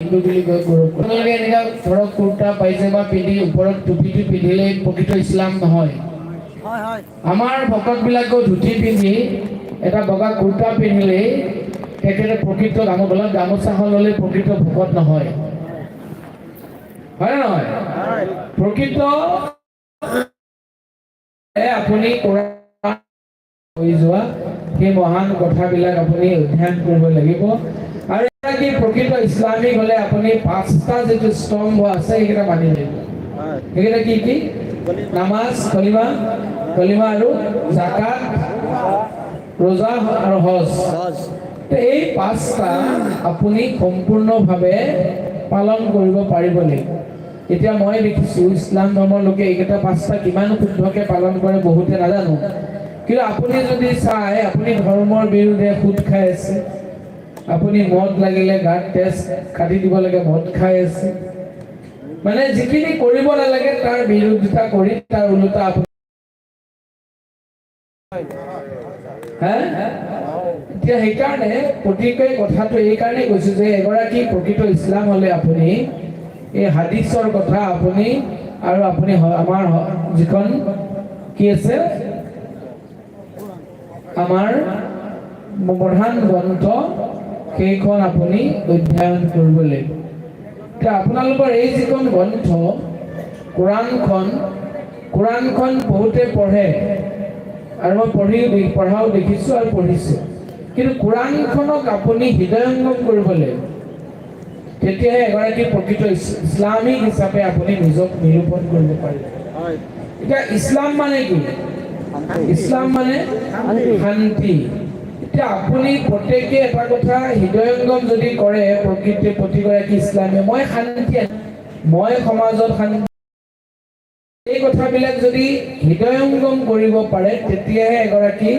আপোনালোকে এনেকুৱা ধৰক কুৰ্তা পাইজামা পিন্ধি ওপৰত টুপিটো পিন্ধিলে প্ৰকৃত ইছলাম নহয় হয় হয়। আমাৰ ভকতবিলাকেও ধুতি পিন্ধি এটা বগা কুৰ্তা পিন্ধিলেই তেখেতে প্ৰকৃত গামোচা গামোচাখন ল'লে প্ৰকৃত ভকত নহয়। হয় নহয়? হয় প্ৰকৃত আপুনি হৈ যোৱা সেই মহান কথাবিলাক আপুনি অধ্যয়ন কৰিব লাগিব। এগৰাকী প্ৰকৃত ইছলামিক হ'লে আপুনি পাঁচটা যিটো স্তম্ভ আছে সেইকেইটা মানি লাগিব সেইকেইটা কি কি? নামাজ কলিমা কলিমা আৰু জাকাত ৰোজা আৰু হজ। হজ। এই পাঁচটা আপুনি সম্পূৰ্ণভাৱে পালন কৰিব পাৰিব লাগিব এতিয়া মই দেখিছোঁ ইছলাম ধৰ্মৰ লোকে এইকেইটা পাঁচটা কিমান শুদ্ধকৈ পালন কৰে বহুতে নাজানো। কিন্তু আপুনি যদি চাই আপুনি ধৰ্মৰ বিৰুদ্ধে সুদ খাই আছে আপুনি মদ লাগিলে গাত তেজ কাটি দিব লাগে, মদ খাই আছে। মানে যিখিনি কৰিব নালাগে, তাৰ বিৰোধিতা কৰি, তাৰ ওলোটা আপুনি এতিয়া সেইকাৰণে প্ৰতিকে কথাটো এইকাৰণে কৈছো যে, এগৰাকী প্ৰকৃত ইছলাম হ'লে আপুনি এই হাদিছৰ কথা আপুনি আৰু আপুনি আমাৰ যিখন কি আছে? আমাৰ প্ৰধান গ্ৰন্থ সেইখন আপুনি অধ্যয়ন কৰিব লাগিব এতিয়া আপোনালোকৰ এই যিখন গ্ৰন্থ কোৰাণখন কোৰাণখন বহুতে পঢ়ে আৰু মই পঢ়ি পঢ়াও দেখিছোঁ আৰু পঢ়িছোঁ। কিন্তু কোৰাণখনক আপুনি হৃদয়ংগম কৰিব লাগিব তেতিয়াহে এগৰাকী প্ৰকৃত ইছ- ইছলামিক হিচাপে আপুনি নিজক নিৰূপণ কৰিব পাৰিব। এতিয়া ইছলাম মানে কি? ইছলাম মানে শান্তি। এতিয়া আপুনি প্ৰত্যেকে এটা কথা হৃদয়ংগম যদি কৰে প্ৰকৃতি প্ৰতিগৰাকী ইছলামে মই শান্তি মই সমাজত শান্তি এই কথাবিলাক যদি হৃদয়ংগম কৰিব পাৰে তেতিয়াহে এগৰাকী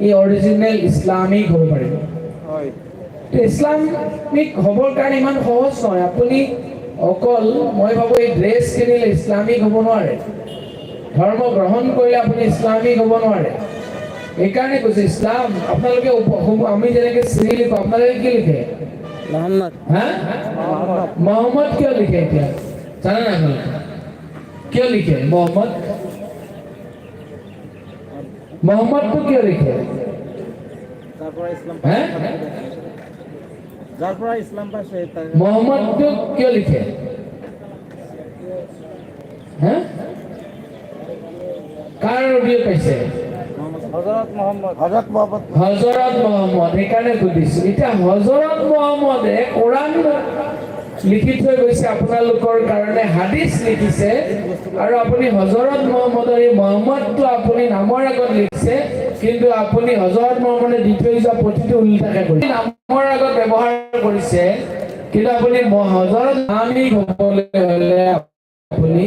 ই অৰিজিনেল ইছলামিক হ'ব পাৰিব। ইছলামিক হ'বৰ কাৰণে ইমান সহজ নহয়। আপুনি অকল মই ভাবোঁ এই ড্ৰেছ কিনিলে ইছলামিক হ'ব নোৱাৰে। ধৰ্ম গ্ৰহণ কৰিলে আপুনি ইছলামিক হ'ব নোৱাৰে। সেইকাৰণে কৈছোঁ ইছলাম আপোনালোকে উপ- আমি যেনেকৈ চিৰি লিখোঁ আপোনালোকে কি লিখে মোহাম্মদ হা মহম্মদ কিয় লিখে এতিয়া জানে নাই আপোনালোকে কিয় লিখে মহম্মদ মহম্মদটো কিয় লিখে যাৰ পৰা ইছলাম হে যাৰ পৰা ইছলাম পাইছে তাৰ মহম্মদটো কিয় লিখে হে কাৰ অডিঅ' পাইছে হজৰত মহম্মদ। মহম্মদ। সেইকাৰণে সুধিছো এতিয়া হজৰত মহম্মদে কোৰাণ লিখি থৈ গৈছে। আপোনালোকৰ কাৰণে হাদিছ লিখিছে। আৰু আপুনি হজৰত মহম্মদৰ এই মহম্মদটো আপুনি নামৰ আগত লিখিছে। কিন্তু আপুনি হজৰত মহম্মদে দি থৈ যোৱা প্ৰতিটো উল্টাকে কৰিছে। নামৰ আগত ব্যৱহাৰ কৰিছে। কিন্তু আপুনি হজৰত আমি হ'বলৈ হ'লে আপুনি